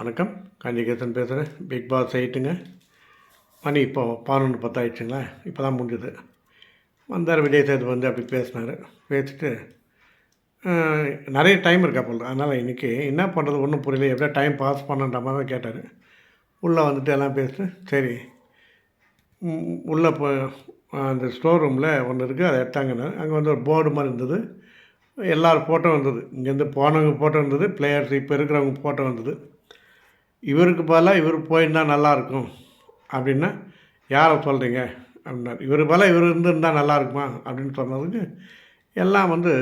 வணக்கம். காஞ்சிகேசன் பேசுகிறேன் big pass எயிட்டுங்க மணி இப்போ பதினொன்று பத்தாயிடுச்சுங்களா? இப்போ தான் முடிஞ்சது. வந்தார் விஜய் சேது வந்து அப்படி பேசினார். பேசிட்டு நிறைய டைம் இருக்கா போல் அதனால் இன்றைக்கி என்ன பண்ணுறது ஒன்றும் புரியல. எப்படியா டைம் பாஸ் பண்ணுன்ற மாதிரி தான் கேட்டார். உள்ளே வந்துட்டு எல்லாம் பேசிட்டு சரி உள்ளே போ அந்த ஸ்டோர் ரூமில் ஒன்று இருக்குது அதை எடுத்தாங்கன்னா அங்கே வந்து ஒரு போர்டு மாதிரி இருந்தது. எல்லோரும் ஃபோட்டோ வந்தது. இங்கேருந்து போனவங்க ஃபோட்டோ வந்தது. பிளேயர்ஸ் இப்போ இருக்கிறவங்க ஃபோட்டோ வந்தது. இவருக்கு பதிலாக இவர் போயிருந்தால் நல்லாயிருக்கும் அப்படின்னா யாரை சொல்கிறீங்க அப்படின்னார். இவர் பதிலாக இவர் இருந்திருந்தால் நல்லா இருக்குமா அப்படின்னு சொன்னதுக்கு எல்லாம் வந்து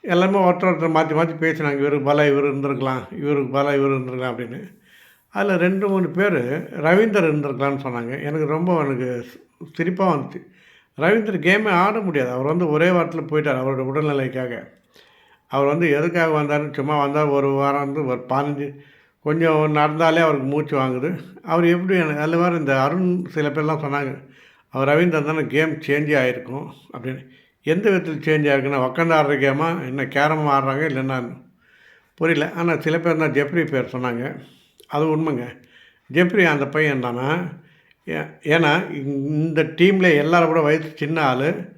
எல்லாமே ஒருத்தர் ஒருத்தர் மாற்றி மாற்றி பேசினாங்க. இவருக்கு பதிலாக இவர் இருந்திருக்கலாம் இவருக்கு பதிலாக இவர் இருந்திருக்கலாம் அப்படின்னு. அதில் ரெண்டு மூணு பேர் ரவீந்தர் இருந்திருக்கலாம்னு சொன்னாங்க. எனக்கு ரொம்ப எனக்கு சிரிப்பாக வந்துச்சு. ரவீந்தர் கேமே ஆட முடியாது. அவர் வந்து ஒரே வாரத்தில் போயிட்டார் அவரோட உடல்நிலைக்காக. அவர் வந்து எதுக்காக வந்தாருன்னு சும்மா வந்தார். ஒரு வாரம் வந்து ஒரு பதினஞ்சு கொஞ்சம் நடந்தாலே அவருக்கு மூச்சு வாங்குது. அவர் எப்படி எனக்கு அதில் வேறு இந்த அருண் சில பேர்லாம் சொன்னாங்க அவர் ரவீந்தர் தானே கேம் சேஞ்சே ஆகிருக்கும் அப்படின்னு. எந்த விதத்தில் சேஞ்ச் ஆகிருக்குன்னா உக்காந்து ஆடுற கேமா என்ன கேரம் ஆடுறாங்க இல்லைன்னா புரியல. ஆனால் சில பேர் தான் ஜெப்ரி பேர் சொன்னாங்க. அது உண்மைங்க. ஜெப்ரி அந்த பையன் தானா? ஏ- ஏன்னா இந்த டீமில் எல்லாரும் கூட வயசு சின்ன ஆள்.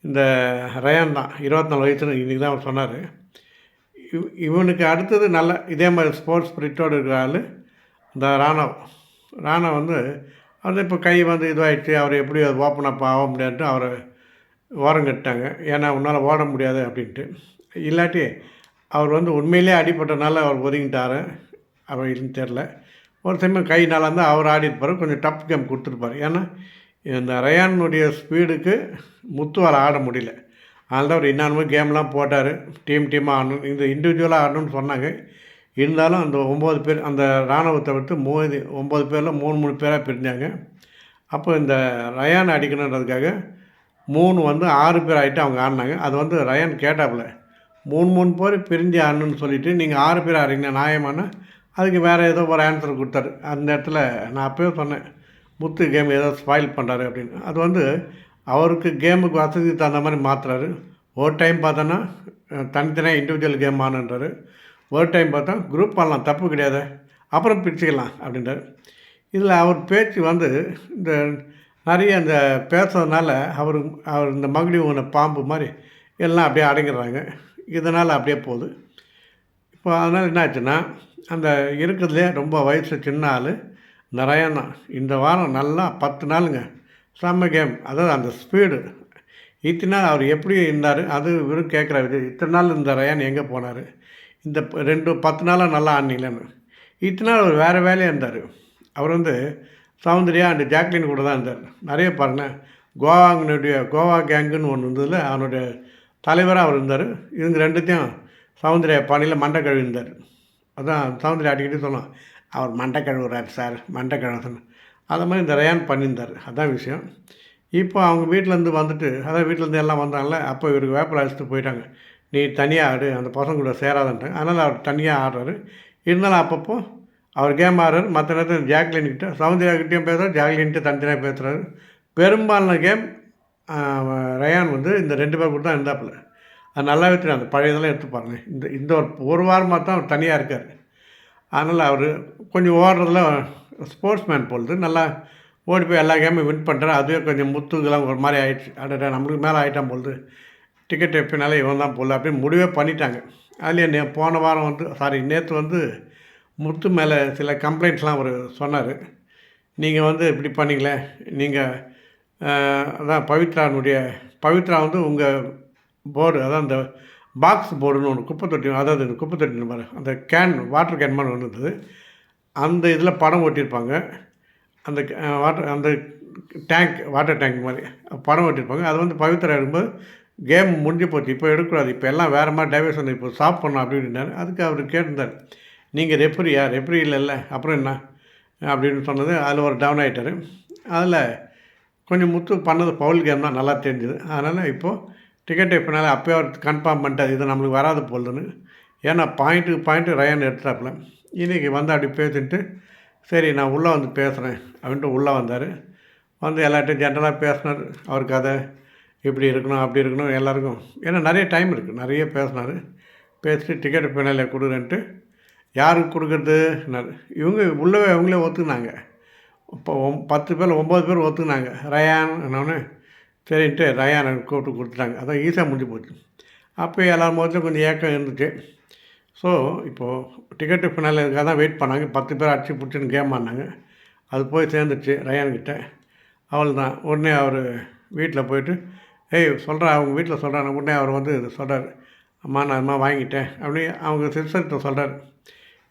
இந்த ரயான் தான் இருபத்தி நாலு வயசுன்னு இன்றைக்கி தான் அவர் சொன்னார். இவனுக்கு அடுத்தது நல்ல இதே மாதிரி ஸ்போர்ட்ஸ் ஸ்பிரிட்டோடு இருக்கிற ஆள் இந்த ராணவ். ராணவ் வந்து அது இப்போ கை வந்து இதுவாகிடுச்சு அவர் எப்படி அது ஓப்பன் அப் ஆக முடியாதுன்ட்டு அவரை ஓரம் கட்டாங்க ஏன்னா உன்னால் ஓட முடியாது அப்படின்ட்டு. இல்லாட்டி அவர் வந்து உண்மையிலே அடிப்பட்டனால அவர் ஒதுங்கிட்டார். அவர் இல்லைன்னு தெரில ஒரு சமயம் கை நல்லா இருந்தால் அவர் ஆடிருப்பார் கொஞ்சம் டஃப் கேம் கொடுத்துருப்பார் ஏன்னா இந்த ரயானுடைய ஸ்பீடுக்கு முத்துவால் ஆட முடியல. அதனால் தான் அவர் இன்னொரு கேம்லாம் போட்டார். டீம் டீமாக ஆடணும். இந்த இண்டிவிஜுவலாக ஆடணும்னு சொன்னாங்க. இருந்தாலும் அந்த ஒம்பது பேர் அந்த இராணுவத்தை விட்டு மூணு ஒம்பது பேரில் மூணு மூணு பேராக பிரிஞ்சாங்க. அப்போ இந்த ரயான் அடிக்கணுன்றதுக்காக மூணு வந்து ஆறு பேர் ஆகிட்டு அவங்க ஆடினாங்க. அது வந்து ரயான் கேட்டாப்புல மூணு மூணு பேர் பிரிஞ்சு ஆடணும்னு சொல்லிவிட்டு நீங்கள் ஆறு பேர் ஆடுறீங்க நியாயமான அதுக்கு வேறு ஏதோ ஒரு ஆன்சர் கொடுத்தாரு. அந்த இடத்துல நான் அப்போயே சொன்னேன் முத்து கேம் ஏதோ ஸ்பாயில் பண்ணுறாரு அப்படின்னு. அது வந்து அவருக்கு கேமுக்கு வசதி தகுந்த மாதிரி மாற்றுறாரு ஒரு டைம் பார்த்தோன்னா தனித்தனியாக இண்டிவிஜுவல் கேம் ஆனுன்றாரு ஒரு டைம் பார்த்தா குரூப் பண்ணலாம் தப்பு கிடையாது. அப்புறம் பிரிச்சுக்கலாம் அப்படின்றாரு. இதில் அவர் பேச்சு வந்து இந்த நிறைய அந்த பேசுறதுனால அவர் அவர் இந்த மகிழி உன பாம்பு மாதிரி எல்லாம் அப்படியே அடங்கிடுறாங்க. இதனால் அப்படியே போகுது. இப்போ அதனால் என்ன ஆச்சுன்னா அந்த இருக்கிறதுலே ரொம்ப வயசு சின்ன ஆள் நிறையா தான் இந்த வாரம் நல்லா பத்து நாளுங்க செம்ம கேம் அதாவது அந்த ஸ்பீடு இத்தனை நாள் அவர் எப்படி இருந்தார்? அது இவரும் கேட்குறாரு. இத்தனை நாள் இந்த ரயான் எங்கே போனார்? இந்த ரெண்டு பத்து நாளாக நல்லா ஆடினீங்களேன்னு. இத்தனை நாள் அவர் வேறு வேலையாக இருந்தார். அவர் வந்து சௌந்தர்யா அண்ட் ஜாக்லின் கூட தான் இருந்தார். நிறைய பாருங்கள் கோவாங்கனுடைய கோவா கேங்குன்னு ஒன்று இருந்ததில் அவனுடைய தலைவராக அவர் இருந்தார். இவங்க ரெண்டுத்தையும் சௌந்தர்யா பாணியில் மண்டை கழுவி இருந்தார் அதான் சௌந்தர்யா அடிக்கடி சொன்னான். அவர் மண்டை கழுவுறார் சார் மண்டை கழுவுறதுன்னு அதை மாதிரி இந்த ரயான் பண்ணியிருந்தார். அதான் விஷயம். இப்போ அவங்க வீட்டிலேருந்து வந்துட்டு அதான் வீட்டிலேருந்து எல்லாம் வந்தாங்கல்ல அப்போ இவருக்கு வேப்பில் அழைச்சிட்டு போயிட்டாங்க. நீ தனியாக ஆடு அந்த பசங்க கூட சேராதன்ட்டாங்க. அதனால் அவர் தனியாக ஆடுறாரு. இருந்தாலும் அப்பப்போ அவர் கேம் ஆடுறாரு. மற்ற நேரத்தில் ஜாக்லின்கிட்ட சௌந்தர்யாக்கிட்டையும் பேசுகிறார் ஜாக்லின்கிட்ட தனித்தனியாக பேசுகிறாரு பெரும்பாலான கேம் ரயான் வந்து இந்த ரெண்டு பேர் கூட தான் இருந்தாப்புல. அது நல்லாவே தெரியும். அந்த பழையதெல்லாம் எடுத்து பாருங்க. இந்த இந்த ஒரு ஒரு வாரமாக தான் அவர் தனியாக இருக்கார். அதனால் அவர் கொஞ்சம் ஓடுறதுல ஸ்போர்ட்ஸ் மேன் போலது நல்லா ஓடி போய் எல்லா கேமும் வின் பண்ணுறேன் அதுவே கொஞ்சம் முத்துக்கெல்லாம் ஒரு மாதிரி ஆகிடுச்சு அடடா நம்மளுக்கு மேலே ஆகிட்டான் போலது டிக்கெட் எப்படினாலே இவன் தான் போடல அப்படின்னு முடிவே பண்ணிட்டாங்க. அதுலேயே நே போன வாரம் வந்து சாரி நேற்று வந்து முத்து மேலே சில கம்ப்ளைண்ட்ஸ்லாம் அவர் சொன்னார். நீங்கள் வந்து இப்படி பண்ணிங்களே. நீங்கள் அதான் பவித்ரானுடைய பவித்ரா வந்து உங்கள் போர்டு அதான் அந்த பாக்ஸ் போர்டுன்னு ஒன்று குப்பை தொட்டி அதாவது இந்த குப்பை தொட்டி மாதிரி அந்த கேன் வாட்டர் கேன் மாதிரி ஒன்று இருந்தது. அந்த இதில் படம் ஒட்டியிருப்பாங்க அந்த வாட்டர் அந்த டேங்க் வாட்டர் டேங்க் மாதிரி படம் ஒட்டியிருப்பாங்க அது வந்து பவித்ரா எடுக்கும்போது கேம் முடிஞ்சு போச்சு. இப்போ எடுக்கக்கூடாது. இப்போ எல்லாம் வேறு மாதிரி டைவர்ஷன் இப்போ ஸ்டாப் பண்ணோம் அப்படின்னாரு அதுக்கு அவர் கேட்டிருந்தார். நீங்கள் ரெஃப்ரியா ரெஃப்ரி இல்லைல்ல. அப்புறம் என்ன? அப்படின்னு சொன்னது. அதில் ஒரு டவுன் ஆகிட்டார் அதில் கொஞ்சம் முத்து பண்ணது பவுல் கேம் தான். நல்லா தெரிஞ்சுது. அதனால் இப்போது டிக்கெட் எப்போனால அப்போயே அவர் கன்ஃபார்ம் பண்ணிட்டார். இது நம்மளுக்கு வராது போகுதுன்னு ஏன்னா பாயிண்ட்டுக்கு பாயிண்ட்டு ரயான் எடுத்தாப்புல. இன்றைக்கி வந்து அப்படி பேசிட்டு சரி நான் உள்ளே வந்து பேசுகிறேன் அப்படின்ட்டு உள்ளே வந்தார். வந்து எல்லார்ட்டையும் ஜென்ரலாக பேசினார். அவர் கதை இப்படி இருக்கணும் அப்படி இருக்கணும் எல்லாருக்கும். ஏன்னா நிறைய டைம் இருக்குது நிறைய பேசினார். பேசிட்டு டிக்கெட் பின்னாலே கொடுக்குறேன்ட்டு யாருக்கு கொடுக்குறது? இவங்க உள்ளவே அவங்களே ஒத்துக்குனாங்க. இப்போ பத்து பேர் ஒம்பது பேர் ஒத்துக்குனாங்க. ரயான் என்னொன்று சரின்ட்டு ரயானை கூப்பிட்டு கொடுத்துட்டாங்க. அதான் ஈஸியாக முடிஞ்சு போச்சு. அப்போ எல்லார் முகத்துலையும் கொஞ்சம் ஏக்கம் இருந்துச்சு. ஸோ இப்போது டிக்கெட்டு ஃபினால தான் வெயிட் பண்ணாங்க. பத்து பேர் அடிச்சு பிடிச்சின்னு கேம் ஆடினாங்க. அது போய் சேர்ந்துச்சு ரயான்கிட்ட அவள் தான். உடனே அவர் வீட்டில் போயிட்டு ஏய் சொல்கிறா அவங்க வீட்டில் சொல்கிறாங்க உடனே அவர் வந்து சொல்கிறார் அம்மா நான் அம்மா வாங்கிட்டேன். அப்படின்னு அவங்க சிஸ்டர்கிட்ட சொல்கிறார்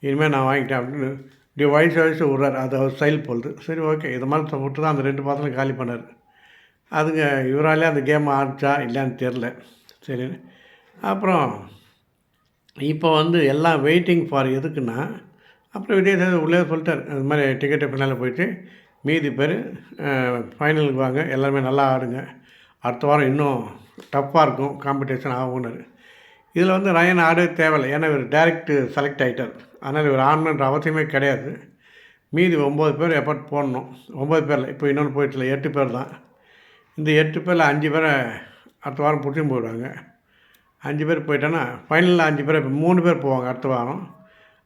இனிமேல் நான் வாங்கிட்டேன். அப்படின்னு இப்படி வயசு வயசு விட்றாரு அது அவர் ஸ்டைல் போகுது சரி ஓகே இது மாதிரி விட்டு தான் அந்த ரெண்டு பாத்திரம் காலி பண்ணார். அதுங்க இவராலே அந்த கேம் ஆடிச்சா இல்லைன்னு தெரில சரி அப்புறம் இப்போ வந்து எல்லாம் வெயிட்டிங் ஃபார் எதுக்குன்னா அப்புறம் விஜய் உள்ளே சொல்லிட்டார். அது மாதிரி டிக்கெட்டு பின்னால் போயிட்டு மீதி பேர் ஃபைனலுக்கு வாங்க எல்லாருமே நல்லா ஆடுங்க. அடுத்த வாரம் இன்னும் டஃப்பாக இருக்கும் காம்படிஷன் ஆகும்னாரு. இதில் வந்து ரயன் ஆடு தேவையில்லை. ஏன்னா இவர் டைரக்ட் செலக்ட் ஆகிட்டார் அதனால் இவர் ஆடணுன்ற அவசியமே கிடையாது. மீதி ஒம்பது பேர் எஃபர்ட் போடணும். ஒம்பது பேரில் இப்போ இன்னொன்று போயிட்டுல எட்டு பேர் தான். இந்த எட்டு பேரில் அஞ்சு பேரை அடுத்த வாரம் பிடிச்சும் போயிடுவாங்க. அஞ்சு பேர் போயிட்டோன்னா ஃபைனலில் அஞ்சு பேர் இப்போ மூணு பேர் போவாங்க அடுத்த வாரம்.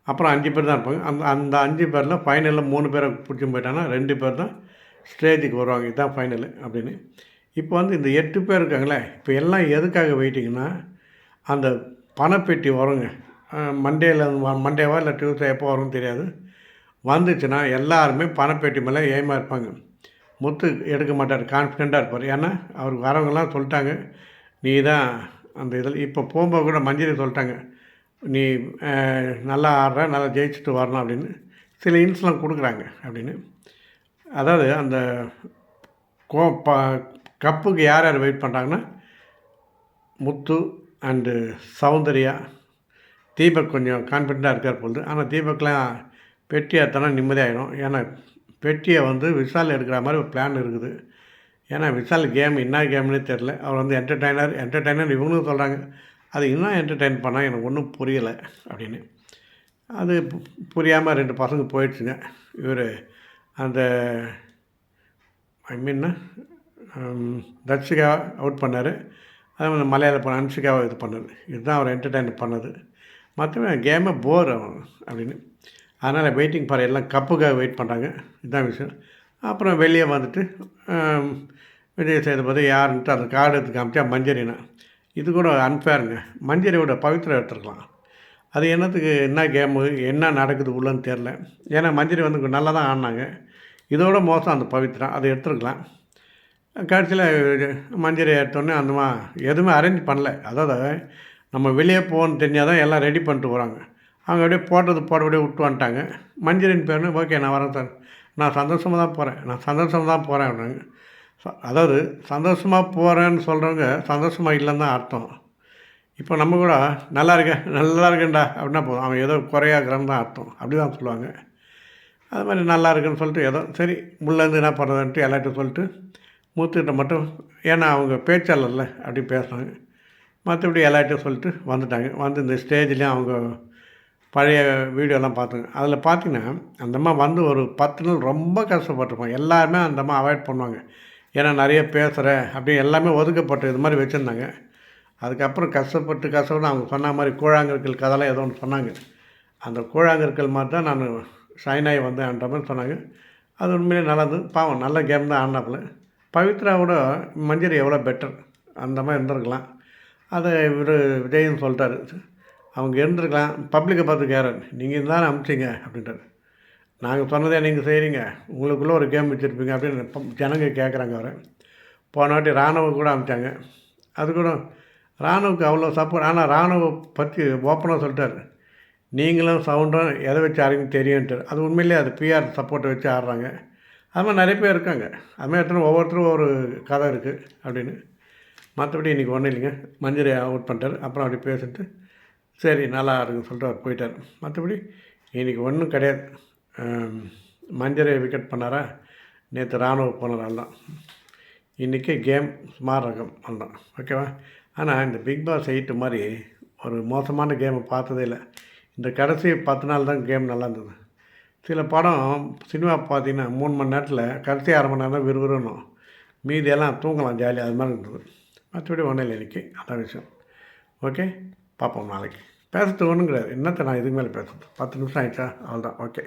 அப்புறம் அஞ்சு பேர் தான் இருப்பாங்க. அந்த அந்த அஞ்சு பேரில் ஃபைனலில் மூணு பேரை பிடிச்சி போயிட்டாங்கன்னா ரெண்டு பேர் தான் ஸ்டேஜுக்கு வருவாங்க. இதுதான் ஃபைனலு அப்படின்னு. இப்போ வந்து இந்த எட்டு பேர் இருக்காங்களே இப்போ எல்லாம் எதுக்காக வெயிட்டிங்கன்னா அந்த பணப்பெட்டி வருங்க. மண்டேயில் மண்டேவா இல்லை டியூஸ்டே எப்போ வரும்னு தெரியாது. வந்துச்சுன்னா எல்லாருமே பணப்பெட்டி மேலே ஏமா இருப்பாங்க. முத்து எடுக்க மாட்டார் கான்ஃபிடெண்ட்டாக இருப்பார். ஏன்னா அவருக்கு வரவங்கெல்லாம் சொல்லிட்டாங்க நீ தான் அந்த இதில். இப்போ போகும்போது கூட மஞ்சரி சொல்லிட்டாங்க நீ நல்லா ஆடுற நல்லா ஜெயிச்சுட்டு வரணும் அப்படின்னு. சில இன்ஸ்லாம் கொடுக்குறாங்க அப்படின்னு. அதாவது அந்த கோ ப கப்புக்கு யார் யார் வெயிட் பண்ணுறாங்கன்னா முத்து அண்டு சௌந்தர்யா. தீபக் கொஞ்சம் கான்ஃபிடண்ட்டாக இருக்கார் பொழுது ஆனால் தீபக்லாம் பெட்டி ஏற்றினா நிம்மதியாகிடும் ஏன்னா பெட்டியை வந்து விஷால் எடுக்கிற மாதிரி ஒரு பிளான் இருக்குது. ஏன்னா விஷால் கேம் என்ன கேம்னே தெரில அவர் வந்து என்டர்டைனர் என்டர்டைனர் இவங்களும் சொல்கிறாங்க அது இன்னும் என்டர்டைன் பண்ணால் எனக்கு ஒன்றும் புரியலை அப்படின்னு. அது புரியாமல் ரெண்டு பசங்க போயிடுச்சுங்க. இவர் அந்த ஐ மீன் தர்ஷிகா அவுட் பண்ணார். அதே மாதிரி மலையாள பண்ண அன்ஷிகாவை இது பண்ணது. இதுதான் அவர் என்டர்டைன் பண்ணது. மற்றபடி கேமே போர் ஆகும் அப்படின்னு. அதனால் வெயிட்டிங் ஃபார் எல்லாம் கப்புக்காக வெயிட் பண்ணுறாங்க இதுதான் விஷயம். அப்புறம் வெளியே வந்துட்டு விஜய் சேதுபதி யாருன்ட்டு அந்த கார்டு எடுத்து காமிச்சா மஞ்சரின்னு. இது கூட அன்ஃபேருங்க மஞ்சரியோட பவித்ரா எடுத்துருக்கலாம். அது என்னத்துக்கு என்ன கேமு என்ன நடக்குது உள்ளன்னு தெரில ஏன்னா மஞ்சரி வந்து நல்லா தான் ஆடினாங்க. இதோட மோசம் அந்த பவித்ரா அதை எடுத்துருக்கலாம். கடைசியில் மஞ்சரி எடுத்தோடனே அந்தமா எதுவுமே அரேஞ்ச் பண்ணல. அதாவது நம்ம வெளியே போகணும்னு தெரிஞ்சால் தான் எல்லாம் ரெடி பண்ணிட்டு போகிறாங்க அவங்க அப்படியே போட்டது போட்டபடியே விட்டு வந்துட்டாங்க. மஞ்சரின் பேர்னு ஓகே நான் வரேன் சார். நான் சந்தோஷமாக தான் போகிறேன் நான் சந்தோஷமாக தான் போகிறேன் அப்படின்னாங்க. அதாவது சந்தோஷமாக போகிறேன்னு சொல்கிறவங்க சந்தோஷமாக இல்லைன்னு தான் அர்த்தம். இப்போ நம்ம கூட நல்லா இருக்கேன் நல்லா இருக்கேன்டா அப்படின்னா போதும். அவன் ஏதோ குறையாக்குறான்னு தான் அர்த்தம். அப்படி தான் சொல்லுவாங்க. அது மாதிரி நல்லா இருக்குன்னு சொல்லிட்டு ஏதோ சரி உள்ளேருந்து என்ன பண்ணுறதுன்ட்டு எல்லாத்தையும் சொல்லிட்டு மூத்துக்கிட்ட மட்டும் ஏன்னா அவங்க பேச்சாளர்ல அப்படி பேசுகிறாங்க மற்றபடி எல்லாத்தையும் சொல்லிட்டு வந்துட்டாங்க. வந்து இந்த ஸ்டேஜ்லேயும் அவங்க பழைய வீடியோலாம் பார்த்துங்க. அதில் பார்த்தீங்கன்னா அந்தம்மா வந்து ஒரு பத்து நாள் ரொம்ப கஷ்டப்பட்டிருப்போம் எல்லாருமே அந்தம்மா அவாய்ட் பண்ணுவாங்க. ஏன்னா நிறைய பேசுகிறேன் அப்படி எல்லாமே ஒதுக்கப்பட்டு இது மாதிரி வச்சுருந்தாங்க. அதுக்கப்புறம் கஷ்டப்பட்டு கஷ்டப்பட்டு அவங்க சொன்ன மாதிரி கூழாங்கற்கள் கதெல்லாம் ஏதோ ஒன்று சொன்னாங்க. அந்த கூழாங்கற்கள் மாதிரி தான் நான் ஷைனாகி வந்தேன்ற மாதிரி சொன்னாங்க. அது உண்மையிலே நல்லது. பாவம் நல்ல கேம் தான் ஆடினாப்புல. பவித்ராவோட மஞ்சரி எவ்வளோ பெட்டர் அந்த மாதிரி இருந்திருக்கலாம். அதை இவர் விஜயன் சொல்லிட்டாரு. அவங்க இருந்திருக்கலாம். பப்ளிக்கை பார்த்து கேரன் நீங்கள் தானே அனுப்பிச்சிங்க அப்படின்றாரு நாங்கள் சொன்னதே நீங்கள் செய்கிறீங்க உங்களுக்குள்ளே ஒரு கேம் வச்சுருப்பீங்க அப்படின்னு ஜனங்க கேட்குறாங்க அவரை. போன வாட்டி ராணுவ கூட அமைச்சாங்க அது கூட ராணுவுக்கு அவ்வளோ சப்போர்ட் ஆனால் ராணுவ பற்றி ஓப்பனாக சொல்லிட்டார். நீங்களும் சவுண்டும் எதை வச்சு ஆறீங்கன்னு தெரியுன்ட்டு அது உண்மையிலேயே அது பிஆர் சப்போர்ட்டை வச்சு ஆடுறாங்க. அது மாதிரி நிறைய பேர் இருக்காங்க. அதுமாதிரி எத்தனை ஒவ்வொருத்தரும் ஒரு கதை இருக்குது அப்படின்னு. மற்றபடி இன்றைக்கி ஒன்றும் இல்லைங்க. மஞ்சள் அவுட் பண்ணிட்டார். அப்புறம் அப்படி பேசிட்டு சரி நல்லா இருக்குன்னு சொல்லிட்டு அவர் போயிட்டார். மற்றபடி இன்றைக்கி ஒன்றும் கிடையாது. மஞ்சரை விக்கெட் பண்ணாரா? நேற்று ராணுவ போனார் எல்லாம் இன்றைக்கி கேம் ஸ்மார் ரகம் அதான். ஓகேவா? ஆனால் இந்த பிக் பாஸ் எயிட்டு மாதிரி ஒரு மோசமான கேமை பார்த்ததே இல்லை. இந்த கடைசி பத்து நாள் தான் கேம் நல்லா இருந்தது. சில படம் சினிமா பார்த்தீங்கன்னா மூணு மணி நேரத்தில் கடைசி அரை மணி நேரம் தான் விறுவிறுணும் மீதியெல்லாம் தூங்கலாம் ஜாலியாக அது மாதிரி இருந்தது. மற்றபடி ஒன்றும் இல்லை இன்றைக்கி அதான் விஷயம். ஓகே? பார்ப்போம் நாளைக்கு. பேசுறது ஒன்றும் கிடையாது என்னத்தை நான் இதுக்கு மேலே பேசுறது? பத்து நிமிஷம் ஆகிடுச்சா அவ்வளோதான் ஓகே.